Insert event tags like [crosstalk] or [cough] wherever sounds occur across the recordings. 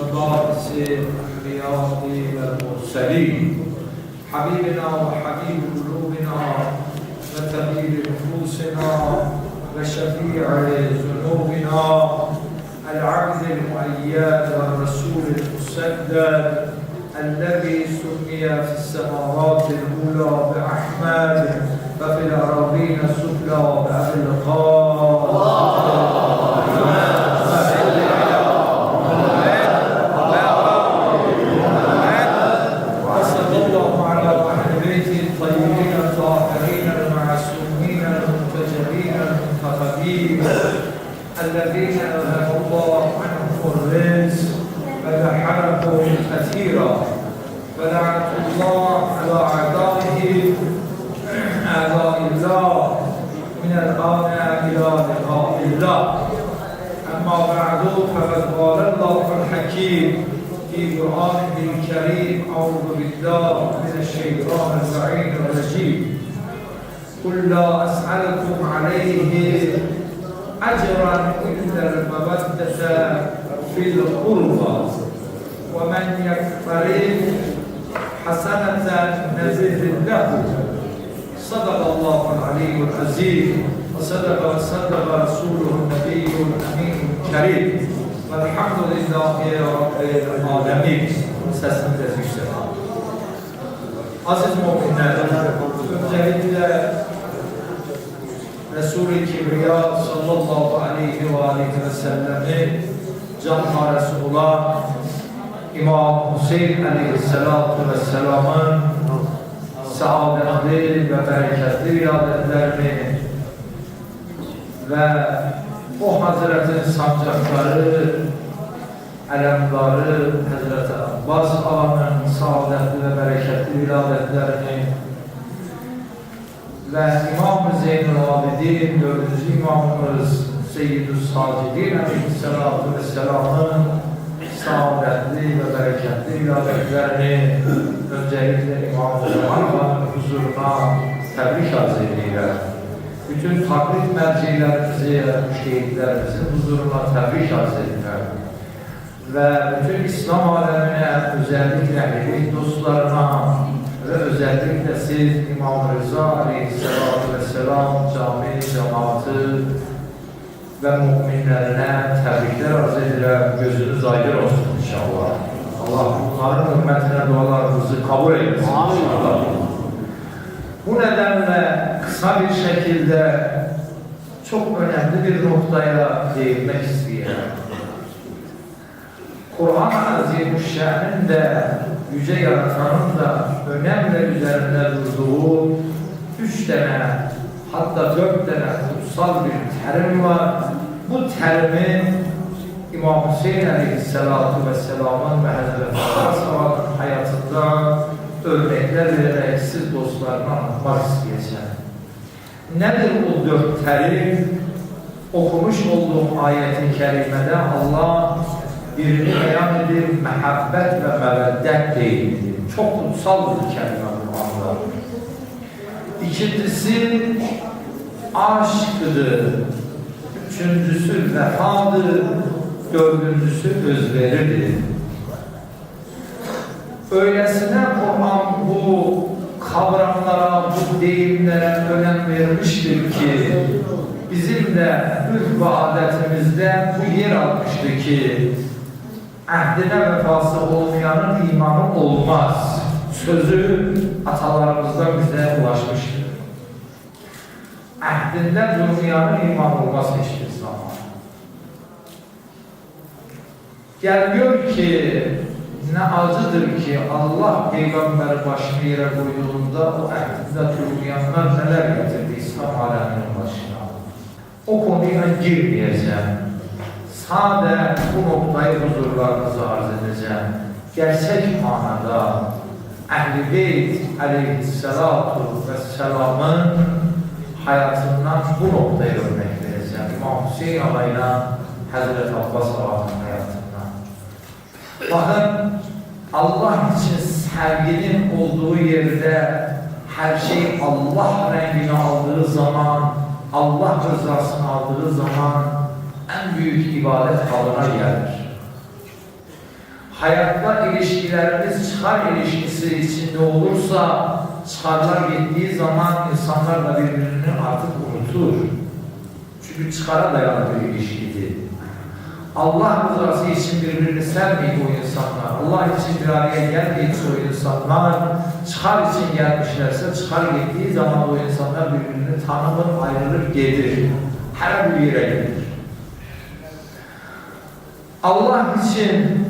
مبارس الرياض والمرسلين حبيبنا وحبيب قلوبنا وطبيب نفوسنا وشفيع ذنوبنا العبد المؤيد والرسول المسدد الذي سمي في السماوات الأولى بأحمد وفي الأراضين السفلى بأبي القاسم المنتخبين الذين أذهب الله عنهم الرزق فدحرهم كثيرا. فلعنة الله على أعدائه أعداء الله من الآن إلى لقاء الله. أما بعد فقد قال الله الحكيم في قرآنه الكريم أعوذ بالله من الشيطان اللعين الرجيم. قل لا أسألكم عليه أجرا إلا المودة في القربى. ومن يقترف حسنة نزد له. صدق الله العلي العظيم. وصدق وصدق رسوله النبي الأمين الكريم. والحمد لله رب العالمين. sesimiz yüksek. Aziz müminler, öncelikle Resul-i Kibriya sallallahu aleyhi ve aleyhi ve sellemi can parası olan İmam Hüseyin aleyhissalatu vesselamın saadetli ve bereketli iadetlerini ve o Hazretin sancakları, elemdarı Hazreti Abbas Ağa'nın saadetli ve bereketli iadetlerini ve İmam-ı Zeynul Abidin, dördüncü imamımız Seyyid-ü Sacidin Aleyhisselatü Vesselam'ın saadetli ve bereketli iadetlerini öncelikle İmam-ı Zeynul'un huzuruna tebrik arz ediyorlar. Bütün taklit mercilerimizi, müştehitlerimizin huzuruna tebrik arz ediyorlar. Ve bütün İslam alemine, özellikle dostlarına ve özellikle siz İmam Rıza Aleyhisselatü Vesselam cami cemaati ve müminlerine tebrikler arz edilen gözünüz aydın olsun inşallah. Allah bunların hürmetine dualarınızı kabul etsin inşallah. Bu nedenle kısa bir şekilde çok önemli bir noktaya değinmek istiyorum. Kur'an-ı Azimüşşan'ın da Yüce Yaratan'ın da önemli üzerinde durduğu üç tane hatta dört tane kutsal bir terim var. Bu terimin İmam Hüseyin Aleyhisselatü Vesselam'ın ve Hazreti Aleyhisselam'ın hayatında örnekler vererek siz dostlarına anlatmak isteyeceğim. Nedir bu dört terim? Okumuş olduğum ayet-i kerimede Allah birini beyan edip mehabbet ve meveddet değildir. Çok kutsal bir kelime bu anda. İkincisi aşktır. Üçüncüsü vefadır. Dördüncüsü özveridir. Öylesine Kur'an bu kavramlara, bu deyimlere önem vermiştir ki bizim de ürf ve adetimizde bu yer almıştı ki ahdine vefası olmayanın imanı olmaz. Sözü atalarımızdan bize ulaşmıştır. Ahdinden durmayanın imanı olmaz hiçbir zaman. Geliyor ki ne acıdır ki Allah peygamber başını yere koyduğunda o ahdinde durmayanlar neler getirdi İslam aleminin başına. O konuya girmeyeceğim. Sade bu noktayı huzurlarınıza arz edeceğim. Gerçek manada Ehl-i Beyt aleyhissalatu vesselamın hayatından bu noktaya örnek vereceğim. İmam Hüseyin Ağa'yla Hazreti Abbas Ağa'nın hayatından. Bakın Allah için sevginin olduğu yerde her şey Allah rengini aldığı zaman, Allah rızasını aldığı zaman en büyük ibadet kalına gelir. hayatta ilişkilerimiz çıkar ilişkisi içinde olursa çıkarlar gittiği zaman insanlar da birbirini artık unutur. Çünkü çıkara dayalı bir ilişkiydi. Allah rızası için birbirini sevmeydi o insanlar. Allah için bir araya gelmeydi o insanlar. Çıkar için gelmişlerse çıkar gittiği zaman o insanlar birbirini tanımır, ayrılır, gelir. Her bir yere gelir. Allah için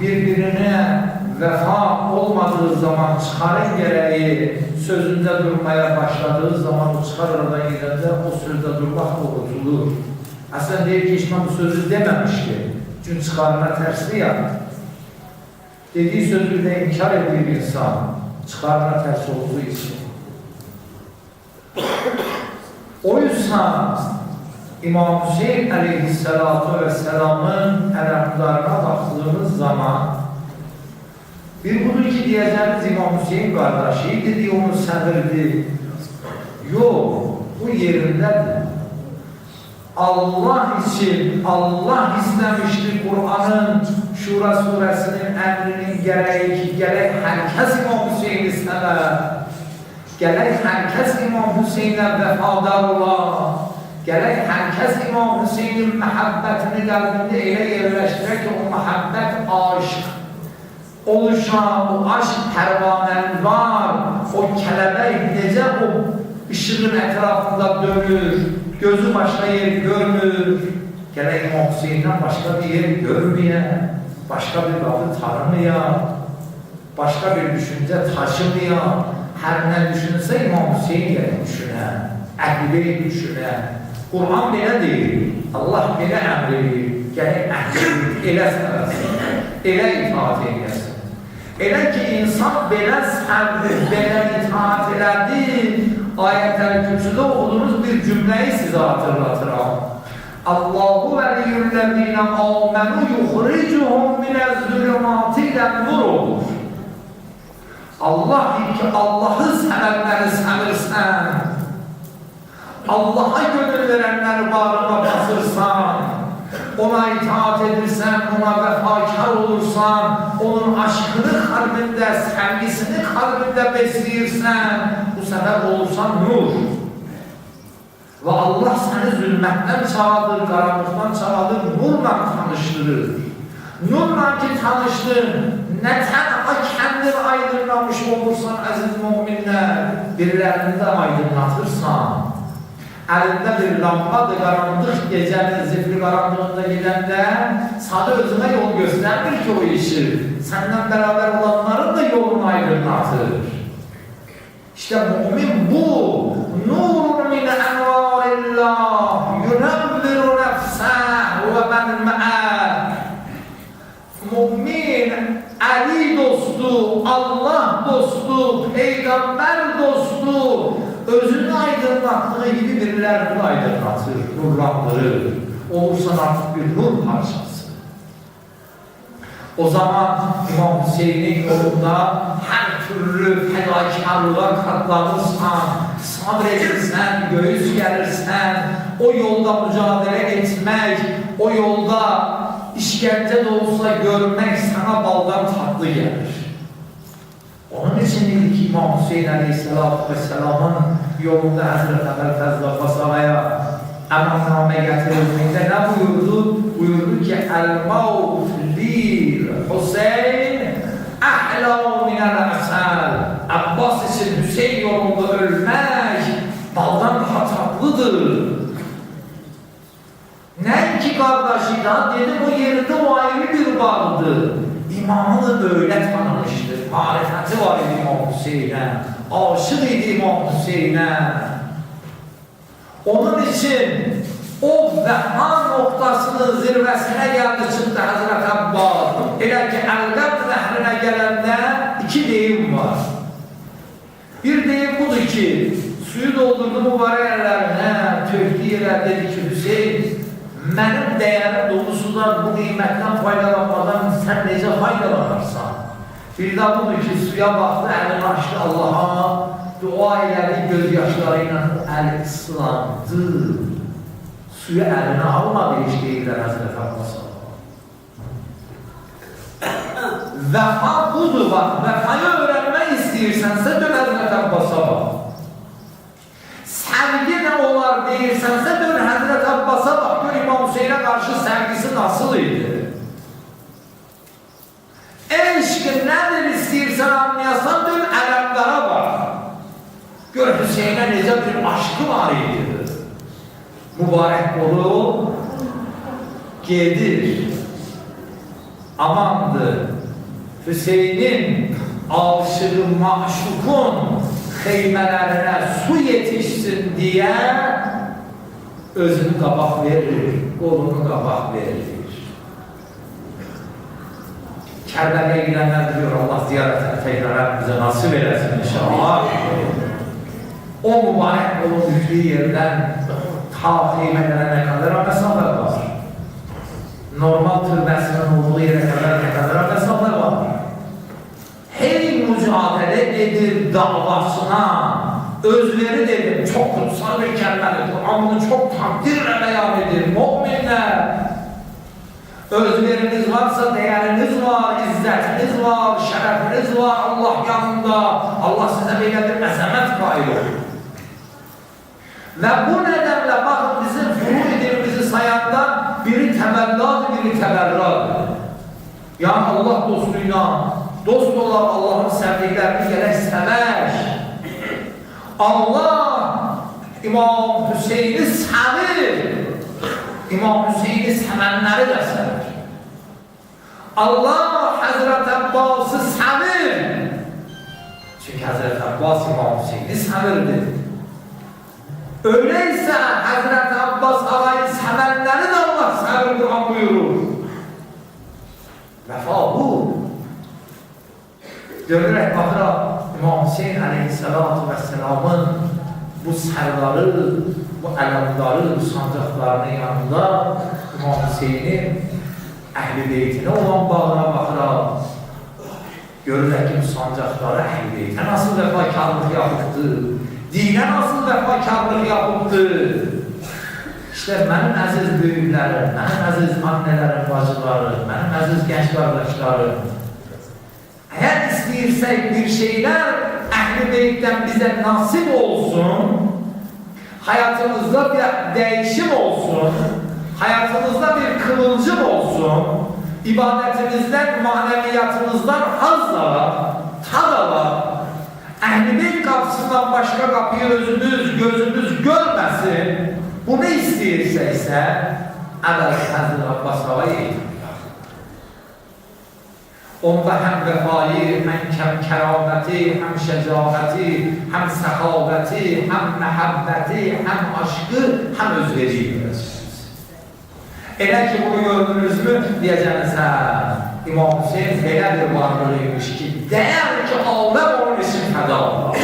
birbirine vefa olmadığı zaman çıkarın gereği sözünde durmaya başladığı zaman o çıkar oradan gidende o sözde durmak unutulur. Aslında değil ki İslam bu sözü dememiş ki. Çünkü çıkarına tersli ya. Dediği sözü de inkar ediyor insan. Çıkarına ters olduğu için. O yüzden İmam Hüseyin Aleyhisselatü Vesselam'ın elhamdüllerine baktığımız zaman bir budur ki diyeceğimiz İmam Hüseyin kardeşi dedi onu sevirdi. Yok, bu yerindedir. Allah için Allah istemiştir Kur'an'ın Şura suresinin emrinin gereği ki gerek herkes İmam Hüseyin istemer. Gerek herkes İmam Hüseyin'e vefadar ola. Gerek herkes İmam Hüseyin'in muhabbetini kalbinde ele yerleştirek ki o muhabbet aşk oluşan, o aşk pervanen var, o kelebek gece o ışığın etrafında dönür, gözü başka yer görmür, gerek İmam Hüseyin'den başka bir yer görmeyen, başka bir kapı tanımayan, başka bir düşünce taşımayan, her ne düşünse İmam Hüseyin gibi düşünen, ehli düşünen, Kur'an belə deyil, Allah belə əmr edir, gerek ehli elə sənəsin, elə itaat edəsin. Elə ki, insan belə səbr, belə itaat elədi, ayət-əl kürsüdə oxuduğunuz bir cümləyi sizə hatırlatıram. Allahu veliyyüllezine amenu yukhricuhum minez-zulümati ilen-nur. Allah ki Allah'ı sevenleri sevirsen, Allah'a gönül verenler bağrına basırsan, ona itaat edirsen, ona vefakar olursan, onun aşkını kalbinde, sevgisini kalbinde besleyirsen, bu sefer olursan nur. Ve Allah seni zulmetten çağırır, karanlıktan çağırır, nurla tanıştırır. Nurla ki tanıştın, ne tenha kendini aydınlamış olursan aziz müminler, birilerinde aydınlatırsan, elinde bir lampadır karanlık gecenin zifri karanlığında gidende sana özüne yol gösterir ki o işi. Senden beraber olanların da yolunu aydınlatır. İşte mümin bu. Nur min envarillah yunevviru nefseh ve ben me'ah. Mümin Ali dostu, Allah dostu, peygamber dostu, aydınlattığı gibi birilerini aydınlatır, nurlandırır. Olursan artık bir nur parçası. O zaman İmam Hüseyin'in yolunda her türlü fedakarlığa katlanırsan, sabredirsen, göğüs gelirsen, o yolda mücadele etmek, o yolda işkence de olsa görmek sana baldan tatlı gelir. Onun için dedi ki İmam Hüseyin Aleyhisselatü Vesselam'ın yolunda Hazreti Ömer Fazla Fasara'ya emanname getirildiğinde ne buyurdu? Buyurdu ki El mavt li Hüseyin ahla minel asal Abbas için Hüseyin yolunda ölmek baldan daha tatlıdır. Ne ki kardeşi daha dedim o yerinde o ayrı bir bağdı. İmamı da böyle tanımıştır. Marifeti var idi İmam Hüseyin'e. Aşık idi İmam Hüseyin'e. Onun için o vefa noktasının zirvesine geldi çıktı Hazreti Abbas. Elə ki Əlqab nəhrine gelende iki deyim var. Bir deyim budur ki, suyu doldurdu mübarek ellerine, töktü yerler dedi ki Hüseyin, benim değerim dolusudan bu nimetten faydalanmadan sen nece faydalanırsan. Bir de ki suya baktı, elini açtı Allah'a, dua elədi gözyaşlarıyla el ıslandı. Suyu eline almadı hiç değiller Hazreti Abbas'a. [coughs] Vefa budur bak. Vefayı öğrenmek istiyorsansa dön Hazreti Abbas'a bak. Sevgi ne olar deyirsense dön Hazreti Abbas'a bak. Gör İmam Hüseyin'e karşı sevgisi nasıl idi? Eşk nedir istiyorsan anlayasan dön Ərəblərə bak. Gör Hüseyin'e necə bir aşkı var idi. Mübarək olu gedir. Amandır. Hüseyin'in aşığı maşukun xeymələrine su yetişsin diye özünü qabaq verir, qolunu qabaq verir. Kərbələ gidənlər diyor Allah ziyarətini tekrar bize nasip eylesin inşallah. O mübarek yolun düştüğü yerden ta xeymələrə kadar mesafe var. Normal türbəsinin olduğu yere kadar ne kadar mesafe var. Hey mücadele edir davasına, özveri dedim, çok kutsal bir kelimedir. Kur'an bunu çok takdirle beyan edir. Müminler, özveriniz varsa değeriniz var, izzetiniz var, şerefiniz var Allah yanında. Allah size böyle bir ezamet kayıyor. Ve bu nedenle bakın bizim furuidimizi sayandan biri temelladı, biri teberradı. Yani Allah dostuyla dost olan Allah'ın sevdiklerini gerek sever. Allah İmam Hüseyin'i sevir. İmam Hüseyin'i sevenleri de sever. Allah Hazreti Abbas'ı sevir. Çünkü Hazreti Abbas İmam Hüseyin'i sevirdi. Öyleyse Hazreti Abbas ağayı sevenleri de Allah sevir Kur'an buyurur. Vefa bu. Görerek bakıra İmam Hüseyin Aleyhisselatü Vesselam'ın bu serları, bu alamları, bu sancaklarının yanında İmam Hüseyin'in Əhl-i Beytine olan bağına bakıra. Görürək ki, bu sancakları Əhl-i Beytə nasıl vəfakarlıq yapıbdı, dinə nasıl vəfakarlıq yapıbdı. İşte mənim əziz böyüklərim, mənim əziz annələrim, bacılarım, mənim əziz gənc qardaşlarım, eğer istiyorsak bir şeyler Ehl-i Beyt'ten bize nasip olsun, hayatımızda bir değişim olsun, hayatımızda bir kıvılcım olsun, ibadetimizden, maneviyatımızdan haz ala, Beyt kapısından başka kapıyı özümüz, gözümüz görmesin, bunu istiyorsa ise Əbəl Həzir Abbas havayı Onda hem vefayı, hem kem kerameti, hem şecaati, hem sehaveti, hem mehabbeti, hem aşkı, hem özveriyi göreceksiniz. Elə ki bunu gördünüz mü diyeceğiniz ha, İmam Hüseyin belə bir varlığıymış ki, değer ki alem olur.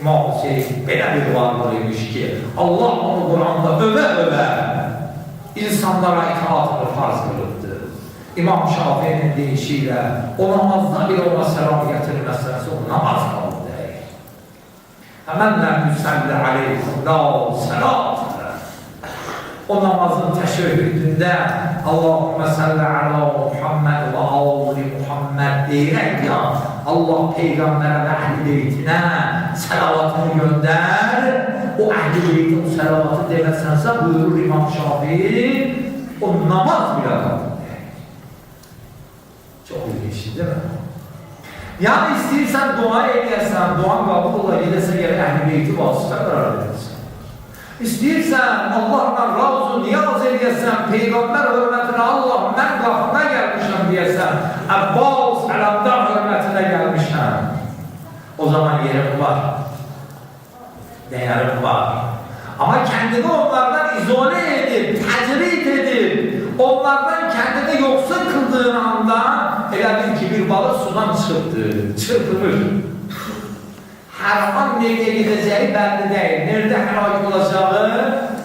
İmam Hüseyin belə bir varlığıymış ki, Allah onu Kur'an'da öve öve insanlara itaatını farz kılıptı. İmam Şafii'nin deyişiyle o namazda bile ona selam getirmezsense o namaz değil. Hemen lem yüselli aleyhissallahu selam o namazın teşebbütünde Allahümme salli ala Muhammed ve ali Muhammed diyerek ya Allah peygambere ve ehl beytine salavatını gönder o ehl beytin salavatı demezsense buyurur İmam Şafii o namaz bile. Çok ilginç değil mi? Yani istiyorsan dua edersen, duan kabul olabilirse gerek ehl beyti vasıta karar edersin. İstiyorsan Allah'la razı niyaz ediyesen, peygamber hürmetine Allah ben kapına gelmişim diyesen, Abbas alamdan hürmetine gelmişim. O zaman yerim var. Değerim var. Ama kendini onlardan izole edip, tecrit edip, onlardan kendini yoksun kıldığın anda elə bil ki bir balık sudan çıktı, çırpınır. An nereye gideceği belli değil. Nerede helak olacağı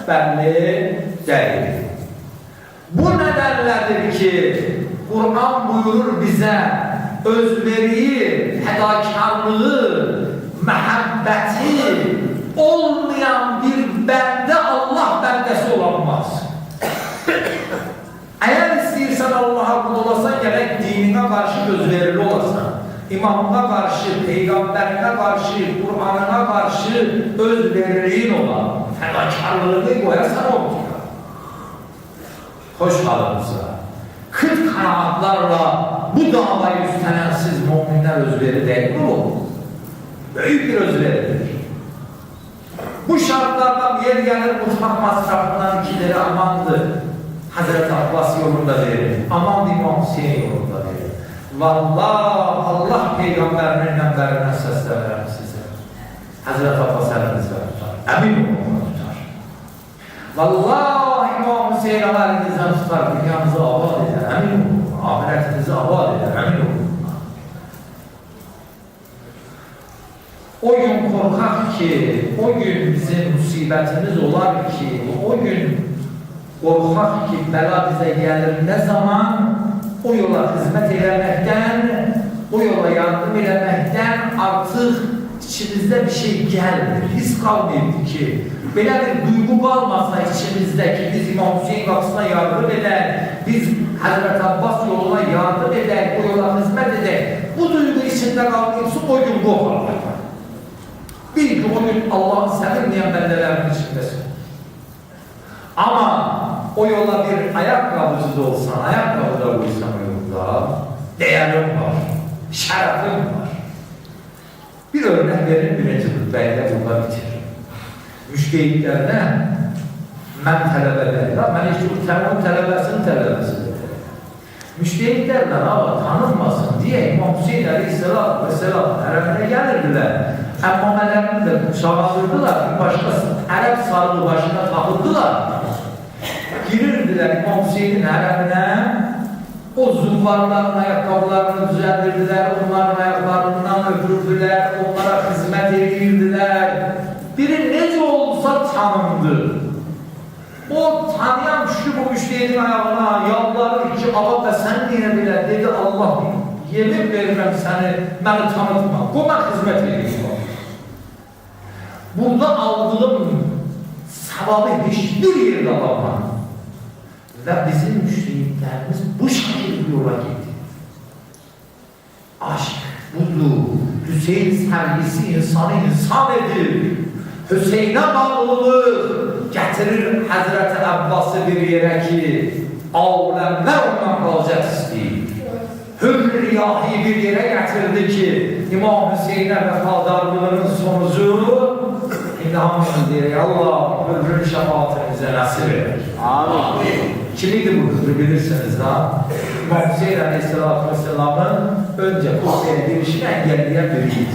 belli değil. Bu nedenledir ki Kur'an buyurur bize özveriyi, fedakarlığı, imamına karşı, peygamberine karşı, Kur'an'ına karşı özveriliğin olan, fedakarlığını koyarsan ortaya. Hoş halımıza. Kırk kanatlarla bu davayı üstlenen siz müminler özveri değil mi bu? Büyük bir özveridir. Bu şartlarda bir yer gelir mutfak masrafından ikileri amandı. Hazreti Abbas yolunda verir. Aman İmam Hüseyin yolunda verir. Vallahi Allah peygamberinin emberine seslenir size. Hazreti Abbas elinizde tutar. Emin olun tutar. Vallahi İmam Hüseyin elinizden tutar. Dünyanızı abad eder. Emin olun. Ahiretinizi abad eder. Emin olun. O gün korkak ki, o gün bizim musibetimiz olar ki, o gün korkak ki bela bize gelir ne zaman o yola hizmet eylemekten, o yola yardım eylemekten artık içimizde bir şey gelmir, his kalmıyor ki. Böyle bir duygu kalmasa içimizdeki biz İmam Hüseyin kapısına yardım eden, biz Hazreti Abbas yoluna yardım eden, o yola hizmet eden, bu duygu içinde kalmıyorsa o gün olur. Bil ki o gün Allah'ın sevinmeyen bendelerin içindesin. Ama o yola bir ayakkabıcı da olsan, ayakkabı da uysan yolda, değerin var, şerefin var. Bir örnek verin birinci hutbeyle burada bitiririm. Müştehitlerine talebe derler, ben işte bu telefon talebesinin talebesidir. Müştehitlerden ama tanınmasın diye İmam Hüseyin Aleyhisselam Vesselam haremine gelirdiler. Emmamelerini de kuşağındırdılar. Bir başkası Arap sarığı başına takıldılar. Girirdiler İmam Hüseyin'in haremine. O zumbarların ayakkabılarını düzendirdiler. Onların ayaklarından öpürdüler. Onlara hizmet edirdiler. Biri nece olsa tanındı. O tanıyan şu bu müşterinin ayağına yalvarır ki Allah da sen diye bile dedi Allah yemin veririm seni beni tanıtma. Buna hizmet ediyor. Burada aldığım sevabı hiçbir yerde alamam. Ve bizim müşteriklerimiz bu şekilde yola gitti. Aşk, budur. Hüseyin sevgisi insanı insan edir. Hüseyin'e bağlılık getirir Hazreti Abbas'ı bir yere ki alemler ondan kalacak isteyir. Hür bir yere getirdi ki İmam Hüseyin'e vefadarlığının sonucu İlham diye Allah hürrün şefaatinize nasip eder. Amin. Kimiydi bu hızlı bilirsiniz ha? İmam Hüseyin Aleyhisselatü Vesselam'ın önce Kudüs'e girişini engelleyen biriydi.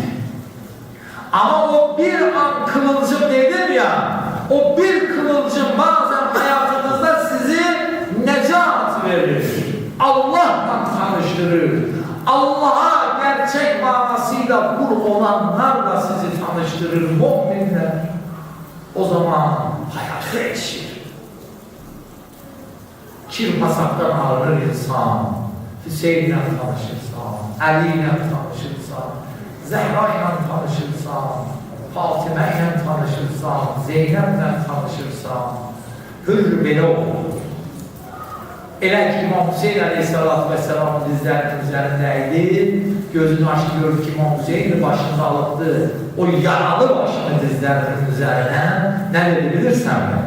Ama o bir an kıvılcım dedim ya, o bir kıvılcım bazen hayatınızda sizi necat verir. Allah'la tanıştırır. Allah'a gerçek manasıyla kul olanlarla sizi tanıştırır müminler. O zaman hayatı ekşir. Kir pasaktan alınır insan. Hüseyin'le tanışırsan, Ali'yle tanışırsan, Zehra'yla tanışırsan, Fatime'yle tanışırsan, Zeynep'le tanışırsan, hür bile olur. Elə ki İmam Hüseyin Aleyhisselatü Vesselam dizlərinin üzərindəydi, gözünü açdı, gördü ki İmam Hüseyin başını alıbdı, o yaralı başını dizlərinin üzərinə, nə dedi bilirsən mi?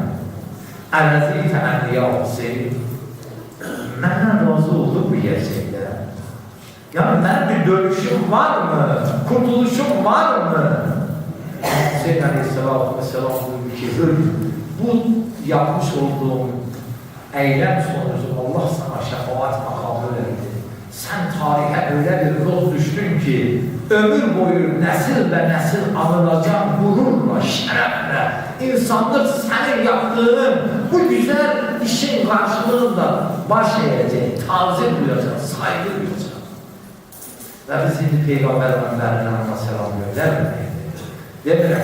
Əlləzi təənni ya Hüseyin, məndən razı oldu bu gerçekten. Ben bir dönüşüm var mı? Kurtuluşum var mı? Hüseyin Aleyhisselatü Vesselam buyurdu ki bu yapmış olduğum eylem sonucu Allah sana şefaat makamı verdi. Sen tarihe öyle bir rol düştün ki ömür boyu nesil ve nesil anılacak gururla, şerefle insanlık senin yaptığın bu güzel işin karşılığında baş eğecek, tazim duyacak, saygı duyacak. Ve biz şimdi Peygamber Efendimiz'den ona selam göndermeyiz. Demiyor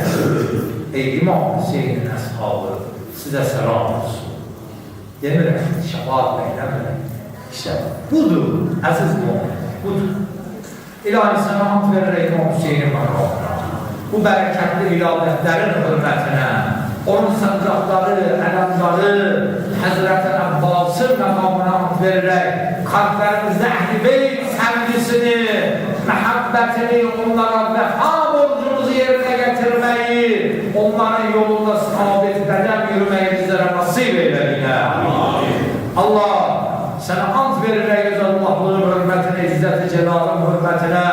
ey İmam Hüseyin'in ashabı size selam olsun. Demiyor şefaat beylemeyin. İşte budur aziz mu'min, budur. İlahi hamd verir İmam Hüseyin'in makamına. Bu bereketli ilahiyetlerin hürmetine, onun sancakları, elemleri, Hazreti Abbas'ın makamına hamd vererek kalplerimizde ehl-i beyt sevgisini, mehabbetini, onlara vefa borcumuzu yerine getirmeyi, onların yolunda sabit bedel yürümeyi bizlere nasip eyle yine. Allah sana ant verirek Allah'lığın hürmetine, izzeti celalın hürmetine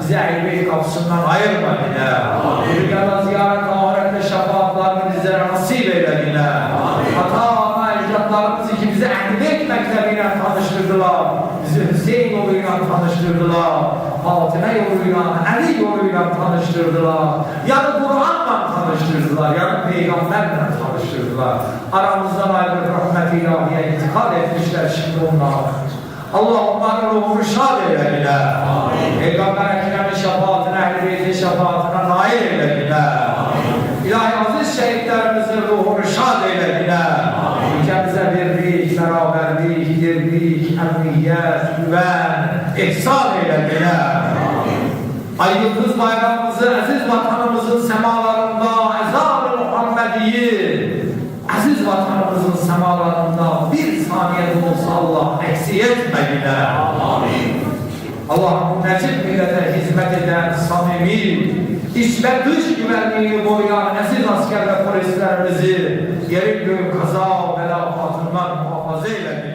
bizi ehliyet kapısından ayırma yine. Dünyada ziyaret ahirette şefaatlarını bizlere nasip eyle yine. Hata ana ecdatlarımız ki bizi ehliyet mektebiyle tanıştırdılar. Bizi Hüseyin yoluyla tanıştırdılar. Fatıma yoluyla, Ali yoluyla tanıştırdılar. Yani Kur'an'la tanıştırdılar. Yani Peygamberle tanıştırdılar. Aramızdan ayrılıp rahmet ilahiye intikal etmişler şimdi onlar. Allah onların ruhunu şad eyle bile. Peygamber Ekrem'in şefaatine, ehl-i beytin şefaatine nail eyle bile. İlahi aziz şehitlerimizin ruhunu şad eyle bile. Ülkemize birlik, beraberlik, dirlik, emniyet, güven, ihsan eyle bile. Ay Yıldız bayrağımızı aziz vatanımızın semalarında ezan-ı Muhammediyi aziz vatanımızın semalarında bir saniye de olsa Allah eksik etme yine. Allah'ım necip millete hizmet eden samimi, iç ve dış güvenliğini koruyan aziz asker ve polislerimizi gelip göğün kaza bela altından muhafaza eyle bile.